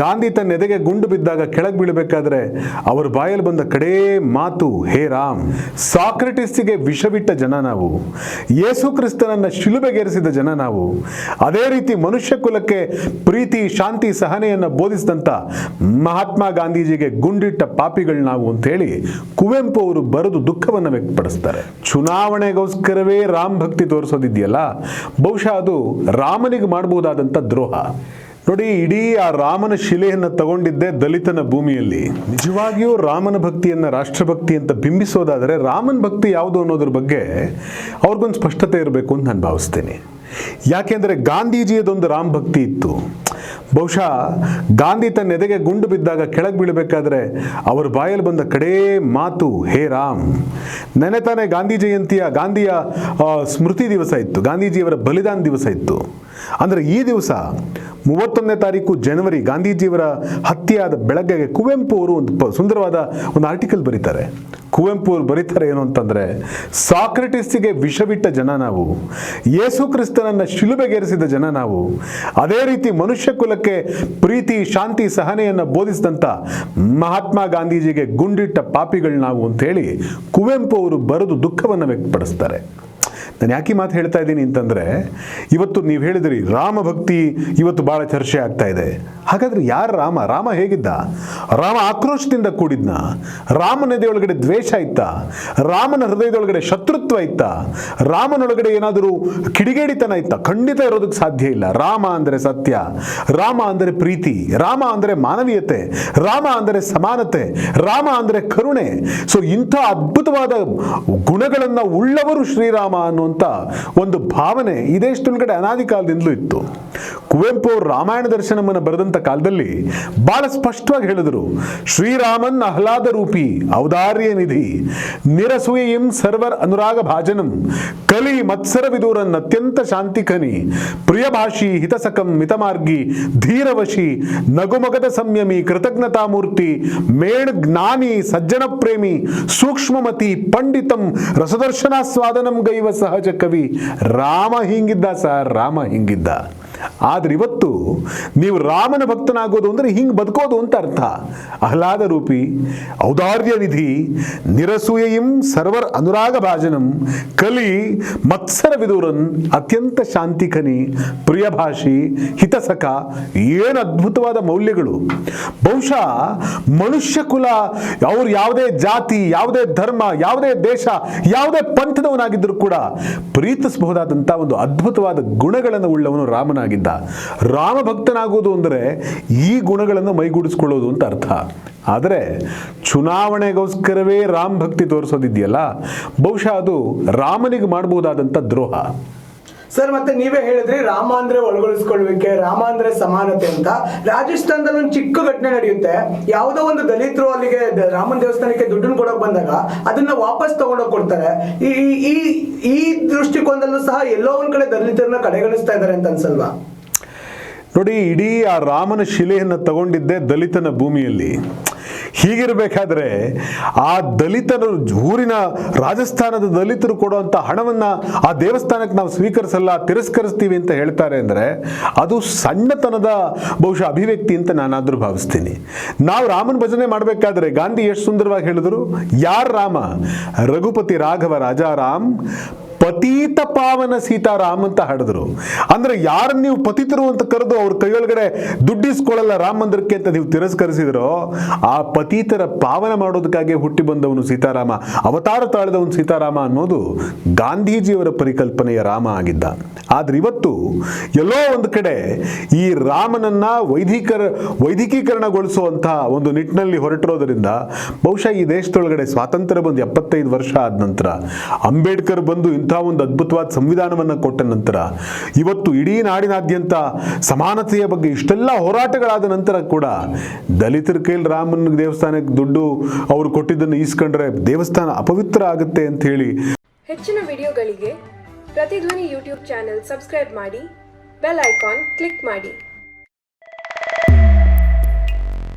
ಗಾಂಧಿ ತನ್ನ ಎದೆಗೆ ಗುಂಡು ಬಿದ್ದಾಗ ಕೆಳಗೆ ಬೀಳಬೇಕಾದ್ರೆ ಅವರ ಬಾಯಲ್ಲಿ ಬಂದ ಕಡೇ ಮಾತು, ಹೇ ರಾಮ್ ಸಾಕ್ರೆಟಿಸ್ಗೆ ವಿಷವಿಟ್ಟ ಜನ ನಾವು. ಯೇಸು ಕ್ರಿಸ್ತನನ್ನ ಶಿಲುಬೆಗೇರಿಸಿದ ಜನ ನಾವು. ಅದೇ ರೀತಿ ಮನುಷ್ಯ ಕುಲಕ್ಕೆ ಪ್ರೀತಿ, ಶಾಂತಿ, ಸಹನೆಯನ್ನು ಬೋಧಿಸಿದಂಥ ಮಹಾತ್ಮ ಗಾಂಧೀಜಿಗೆ ಗುಂಡಿಟ್ಟ ಪಾಪಿಗಳು ನಾವು ಅಂತೇಳಿ ಕುವೆಂಪು ಅವರು ಬರೆದು ದುಃಖವನ್ನು ವ್ಯಕ್ತಪಡಿಸ್ತಾರೆ. ಚುನಾವಣೆಗೋಸ್ಕರವೇ ರಾಮ್ ಭಕ್ತಿ ತೋರಿಸೋದಿದೆಯಲ್ಲ, ಬಹುಶಃ ಅದು ರಾಮನಿಗೆ ಮಾಡಬಹುದಾದಂಥ ದ್ರೋಹ. ನೋಡಿ, ಇಡೀ ಆ ರಾಮನ ಶಿಲೆಯನ್ನು ತಗೊಂಡಿದ್ದೆ ದಲಿತನ ಭೂಮಿಯಲ್ಲಿ. ನಿಜವಾಗಿಯೂ ರಾಮನ ಭಕ್ತಿಯನ್ನು ರಾಷ್ಟ್ರಭಕ್ತಿ ಅಂತ ಬಿಂಬಿಸೋದಾದರೆ ರಾಮನ ಭಕ್ತಿ ಯಾವುದು ಅನ್ನೋದ್ರ ಬಗ್ಗೆ ಅವ್ರಿಗೊಂದು ಸ್ಪಷ್ಟತೆ ಇರಬೇಕು ಅಂತ ನಾನು ಭಾವಿಸ್ತೇನೆ. ಯಾಕೆಂದರೆ ಗಾಂಧೀಜಿಯದೊಂದು ರಾಮ ಭಕ್ತಿ ಇತ್ತು. ಬಹುಶಃ ಗಾಂಧಿ ತನ್ನ ಎದೆಗೆ ಗುಂಡು ಬಿದ್ದಾಗ ಕೆಳಗೆ ಬೀಳಬೇಕಾದ್ರೆ ಅವರ ಬಾಯಲ್ಲಿ ಬಂದ ಕಡೇ ಮಾತು, ಹೇ ರಾಮ್, ನೆನೆ ತಾನೇ ಗಾಂಧಿ ಜಯಂತಿಯ ಗಾಂಧಿಯ ಸ್ಮೃತಿ ದಿವಸ ಇತ್ತು. ಗಾಂಧೀಜಿಯವರ ಬಲಿದಾನ ದಿವಸ ಇತ್ತು. ಅಂದರೆ ಈ ದಿವಸ ಮೂವತ್ತೊಂದನೇ ತಾರೀಕು ಜನವರಿ ಗಾಂಧೀಜಿಯವರ ಹತ್ಯೆಯಾದ ಬೆಳಗ್ಗೆಗೆ ಕುವೆಂಪು ಅವರು ಒಂದು ಸುಂದರವಾದ ಒಂದು ಆರ್ಟಿಕಲ್ ಬರೀತಾರೆ. ಕುವೆಂಪು ಅವರು ಬರೀತಾರೆ ಏನು ಅಂತಂದರೆ ಸಾಕ್ರೆಟಿಸ್ಟಿಗೆ ವಿಷವಿಟ್ಟ ಜನ ನಾವು, ಯೇಸು ಕ್ರಿಸ್ತನನ್ನು ಶಿಲುಬೆಗೇರಿಸಿದ ಜನ ನಾವು, ಅದೇ ರೀತಿ ಮನುಷ್ಯ ಕುಲಕ್ಕೆ ಪ್ರೀತಿ, ಶಾಂತಿ, ಸಹನೆಯನ್ನು ಬೋಧಿಸಿದಂಥ ಮಹಾತ್ಮ ಗಾಂಧೀಜಿಗೆ ಗುಂಡಿಟ್ಟ ಪಾಪಿಗಳು ನಾವು ಅಂತ ಹೇಳಿ ಕುವೆಂಪು ಅವರು ಬರೆದು ದುಃಖವನ್ನು ವ್ಯಕ್ತಪಡಿಸ್ತಾರೆ. ನಾನು ಯಾಕೆ ಮಾತು ಹೇಳ್ತಾ ಇದ್ದೀನಿ ಅಂತಂದರೆ, ಇವತ್ತು ನೀವು ಹೇಳಿದ್ರಿ ರಾಮ ಭಕ್ತಿ ಇವತ್ತು ಭಾಳ ಚರ್ಚೆ ಆಗ್ತಾ ಇದೆ. ಹಾಗಾದ್ರೆ ಯಾರು ರಾಮ? ರಾಮ ಹೇಗಿದ್ದ? ರಾಮ ಆಕ್ರೋಶದಿಂದ ಕೂಡಿದ್ನ. ರಾಮನದೆಯೊಳಗಡೆ ದ್ವೇಷ ಇತ್ತ. ರಾಮನ ಹೃದಯದೊಳಗಡೆ ಶತ್ರುತ್ವ ಇತ್ತ. ರಾಮನೊಳಗಡೆ ಏನಾದರೂ ಕಿಡಿಗೇಡಿತನ ಇತ್ತ. ಖಂಡಿತ ಇರೋದಕ್ಕೆ ಸಾಧ್ಯ ಇಲ್ಲ. ರಾಮ ಅಂದರೆ ಸತ್ಯ. ರಾಮ ಅಂದರೆ ಪ್ರೀತಿ. ರಾಮ ಅಂದರೆ ಮಾನವೀಯತೆ. ರಾಮ ಅಂದರೆ ಸಮಾನತೆ. ರಾಮ ಅಂದರೆ ಕರುಣೆ. ಸೊ ಇಂಥ ಅದ್ಭುತವಾದ ಗುಣಗಳನ್ನು ಉಳ್ಳವರು ಶ್ರೀರಾಮ ಅನ್ನುವಂಥ ಒಂದು ಭಾವನೆ ಈ ದೇಶದೊಳಗಡೆ ಅನಾದಿ ಕಾಲದಿಂದಲೂ ಇತ್ತು. ಕುವೆಂಪು ಅವರು ರಾಮಾಯಣ ದರ್ಶನವನ್ನು ಬರೆದಂಥ ಕಾಲದಲ್ಲಿ ಬಹಳ ಸ್ಪಷ್ಟವಾಗಿ ಹೇಳಿದರು. ಶ್ರೀರಾಮನ್ ಆಹ್ಲಾದ ರೂಪಿ ಔದಾರ್ಯ ನಿಧಿ ನಿರಸೂಯಂ ಸರ್ವರ್ ಅನುರಾಗ ಭಾಜನಂ ಕಲಿ ಮತ್ಸರ ವಿದೂರನ್ ಅತ್ಯಂತ ಶಾಂತಿಕನಿ ಪ್ರಿಯಭಾಷಿ ಹಿತಸಕಂ ಮಿತಮಾರ್ಗಿ ಧೀರವಶಿ ನಗುಮಗದ ಸಂಯಮಿ ಕೃತಜ್ಞತಾ ಮೂರ್ತಿ ಮೇಣ್ ಜ್ಞಾನಿ ಸಜ್ಜನ ಪ್ರೇಮಿ ಸೂಕ್ಷ್ಮಮತಿ ಪಂಡಿತಂ ರಸದರ್ಶನಾಸ್ವಾದನಂ ಗೈವ ಸಹಜ ಕವಿ ರಾಮ ಹಿಂಗಿದ್ದ ಸರ್, ರಾಮ ಹಿಂಗಿದ್ದ. ಆದ್ರೆ ಇವತ್ತು ನೀವು ರಾಮನ ಭಕ್ತನಾಗೋದು ಅಂದ್ರೆ ಹಿಂಗೆ ಬದುಕೋದು ಅಂತ ಅರ್ಥ. ಆಹ್ಲಾದ ರೂಪಿ, ಔದಾರ್ಯ ನಿಧಿ ನಿರಸೂಯಿಂ ಸರ್ವರ್ ಅನುರಾಗ ಭಾಜನಂ, ಕಲಿ ಮತ್ಸರ ವಿದುರನ್ ಅತ್ಯಂತ ಶಾಂತಿಕನಿ, ಪ್ರಿಯಭಾಷಿ, ಹಿತಸಕ, ಏನು ಅದ್ಭುತವಾದ ಮೌಲ್ಯಗಳು. ಬಹುಶಃ ಮನುಷ್ಯ ಕುಲ ಅವ್ರು ಯಾವುದೇ ಜಾತಿ, ಯಾವುದೇ ಧರ್ಮ, ಯಾವುದೇ ದೇಶ, ಯಾವುದೇ ಪಂಥದವನಾಗಿದ್ದರೂ ಕೂಡ ಪ್ರೀತಿಸಬಹುದಾದಂಥ ಒಂದು ಅದ್ಭುತವಾದ ಗುಣಗಳನ್ನು ಉಳ್ಳವನು ರಾಮನಾಗಿದ್ದ ರಾಮ ಭಕ್ತನಾಗುವುದು ಅಂದರೆ ಈ ಗುಣಗಳನ್ನು ಮೈಗೂಡಿಸ್ಕೊಳ್ಳೋದು ಅಂತ ಅರ್ಥ. ಆದರೆ ಚುನಾವಣೆಗೋಸ್ಕರವೇ ರಾಮ್ ಭಕ್ತಿ ತೋರಿಸೋದಿದೆಯಲ್ಲ? ಬಹುಶಃ ಅದು ರಾಮನಿಗೆ ಮಾಡಬಹುದಾದಂಥ ದ್ರೋಹ. ಸರ್, ಮತ್ತೆ ನೀವೇ ಹೇಳಿದ್ರಿ ರಾಮ ಅಂದ್ರೆ ಒಳಗೊಳಿಸ್ಕೊಳ್ಬೇಕೆ ರಾಮ ಅಂದ್ರೆ ಸಮಾನತೆ ಅಂತ. ರಾಜಸ್ಥಾನದಲ್ಲಿ ಒಂದು ಚಿಕ್ಕ ಘಟನೆ ನಡೆಯುತ್ತೆ. ಯಾವುದೋ ಒಂದು ದಲಿತರು ಅಲ್ಲಿಗೆ ರಾಮನ ದೇವಸ್ಥಾನಕ್ಕೆ ದುಡ್ಡನ್ನು ಕೊಡೋಕೆ ಬಂದಾಗ ಅದನ್ನ ವಾಪಸ್ ತಗೊಂಡೋಗಿ ಕೊಡ್ತಾರೆ. ಈ- ಈ ಈ ದೃಷ್ಟಿಕೋನದಲ್ಲೂ ಸಹ ಎಲ್ಲೋ ಒಂದ್ ಕಡೆ ದಲಿತರನ್ನ ಕಡೆಗಣಿಸ್ತಾ ಇದ್ದಾರೆ ಅಂತ ಅನ್ಸಲ್ವಾ? ನೋಡಿ, ಇಡೀ ಆ ರಾಮನ ಶಿಲೆಯನ್ನು ತಗೊಂಡಿದ್ದೆ ದಲಿತನ ಭೂಮಿಯಲ್ಲಿ. ಹೀಗಿರಬೇಕಾದ್ರೆ ಆ ದಲಿತರು ಊರಿನ ರಾಜಸ್ಥಾನದ ದಲಿತರು ಕೊಡುವಂಥ ಹಣವನ್ನು ಆ ದೇವಸ್ಥಾನಕ್ಕೆ ನಾವು ಸ್ವೀಕರಿಸಲ್ಲ, ತಿರಸ್ಕರಿಸ್ತೀವಿ ಅಂತ ಹೇಳ್ತಾರೆ ಅಂದರೆ ಅದು ಸಣ್ಣತನದ ಬಹುಶಃ ಅಭಿವ್ಯಕ್ತಿ ಅಂತ ನಾನಾದರೂ ಭಾವಿಸ್ತೀನಿ. ನಾವು ರಾಮನ ಭಜನೆ ಮಾಡಬೇಕಾದ್ರೆ ಗಾಂಧಿ ಎಷ್ಟು ಸುಂದರವಾಗಿ ಹೇಳಿದ್ರು, ಯಾರು ರಾಮ? ರಘುಪತಿ ರಾಘವ ರಾಜಾರಾಮ್ ಪತೀತ ಪಾವನ ಸೀತಾರಾಮ್ ಅಂತ ಹಾಡಿದ್ರು. ಅಂದ್ರೆ ಯಾರನ್ನ ನೀವು ಪತಿತರು ಅಂತ ಕರೆದು ಅವ್ರ ಕೈಯೊಳಗಡೆ ದುಡ್ಡಿಸ್ಕೊಳ್ಳಲ್ಲ ರಾಮ ಮಂದಿರಕ್ಕೆ ಅಂತ ನೀವು ತಿರಸ್ಕರಿಸಿದ್ರೋ, ಆ ಪತೀತರ ಪಾವನ ಮಾಡೋದಕ್ಕಾಗಿ ಹುಟ್ಟಿ ಬಂದವನು ಸೀತಾರಾಮ, ಅವತಾರ ತಾಳಿದವನು ಸೀತಾರಾಮ ಅನ್ನೋದು ಗಾಂಧೀಜಿಯವರ ಪರಿಕಲ್ಪನೆಯ ರಾಮ ಆಗಿದ್ದ. ಆದ್ರೆ ಇವತ್ತು ಎಲ್ಲೋ ಒಂದು ಕಡೆ ಈ ರಾಮನನ್ನ ವೈದಿಕರ ವೈದಿಕೀಕರಣಗೊಳಿಸುವಂತಹ ಒಂದು ನಿಟ್ಟಿನಲ್ಲಿ ಹೊರಟಿರೋದ್ರಿಂದ ಬಹುಶಃ ಈ ದೇಶದೊಳಗಡೆ ಸ್ವಾತಂತ್ರ್ಯ ಬಂದು ಎಪ್ಪತ್ತೈದು ವರ್ಷ ಆದ ನಂತರ ಅಂಬೇಡ್ಕರ್ ಬಂದು ಇಂಥ ಒಂದು ಅದ್ಭುತವಾದ ಸಂವಿಧಾನವನ್ನು ಕೊಟ್ಟ ನಂತರ ಇವತ್ತು ಇಡೀ ನಾಡಿನಾದ್ಯಂತ ಸಮಾನತೆಯ ಬಗ್ಗೆ ಇಷ್ಟೆಲ್ಲ ಹೋರಾಟಗಳಾದ ನಂತರ ಕೂಡ ದಲಿತರ ಕೈಲಿ ರಾಮನ ದೇವಸ್ಥಾನಕ್ಕೆ ದುಡ್ಡು ಅವರು ಕೊಟ್ಟಿದ್ದನ್ನು ಈಸ್ಕೊಂಡ್ರೆ ದೇವಸ್ಥಾನ ಅಪವಿತ್ರ ಆಗುತ್ತೆ ಅಂತ ಹೇಳಿ ಹೆಚ್ಚಿನ ವಿಡಿಯೋಗಳಿಗೆ ಪ್ರತಿಧ್ವನಿ ಯೂಟ್ಯೂಬ್ ಚಾನೆಲ್ ಸಬ್ಸ್ಕ್ರೈಬ್ ಮಾಡಿ ಬೆಲ್ ಐಕಾನ್ ಕ್ಲಿಕ್ ಮಾಡಿ.